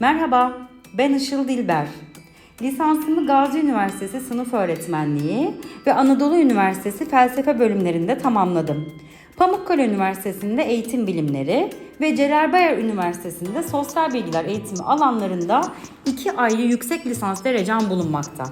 Merhaba, ben Işıl Dilber. Lisansımı Gazi Üniversitesi Sınıf Öğretmenliği ve Anadolu Üniversitesi Felsefe bölümlerinde tamamladım. Pamukkale Üniversitesi'nde Eğitim Bilimleri ve Celal Bayar Üniversitesi'nde Sosyal Bilgiler Eğitimi alanlarında iki ayrı yüksek lisans derecem bulunmakta.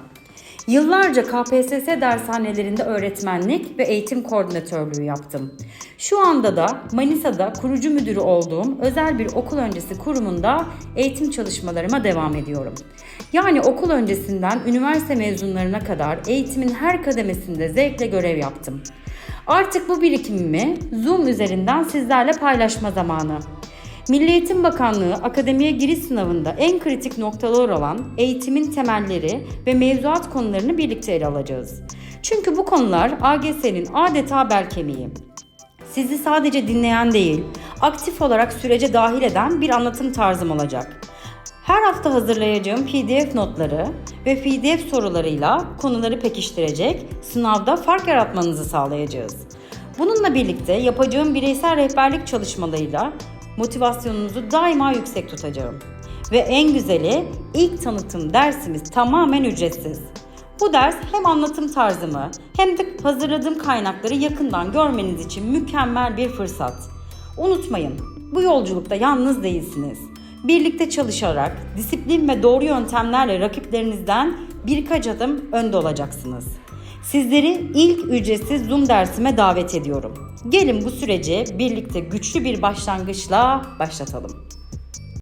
Yıllarca KPSS dershanelerinde öğretmenlik ve eğitim koordinatörlüğü yaptım. Şu anda da Manisa'da kurucu müdürü olduğum özel bir okul öncesi kurumunda eğitim çalışmalarıma devam ediyorum. Yani okul öncesinden üniversite mezunlarına kadar eğitimin her kademesinde zevkle görev yaptım. Artık bu birikimimi Zoom üzerinden sizlerle paylaşma zamanı. Milli Eğitim Bakanlığı akademiye giriş sınavında en kritik noktalar olan eğitimin temelleri ve mevzuat konularını birlikte ele alacağız. Çünkü bu konular AGS'nin adeta bel kemiği. Sizi sadece dinleyen değil, aktif olarak sürece dahil eden bir anlatım tarzım olacak. Her hafta hazırlayacağım PDF notları ve PDF sorularıyla konuları pekiştirecek, sınavda fark yaratmanızı sağlayacağız. Bununla birlikte yapacağım bireysel rehberlik çalışmalarıyla motivasyonunuzu daima yüksek tutacağım. Ve en güzeli ilk tanıtım dersimiz tamamen ücretsiz. Bu ders hem anlatım tarzımı hem de hazırladığım kaynakları yakından görmeniz için mükemmel bir fırsat. Unutmayın, bu yolculukta yalnız değilsiniz. Birlikte çalışarak, disiplin ve doğru yöntemlerle rakiplerinizden birkaç adım önde olacaksınız. Sizleri ilk ücretsiz Zoom dersime davet ediyorum. Gelin bu süreci birlikte güçlü bir başlangıçla başlatalım.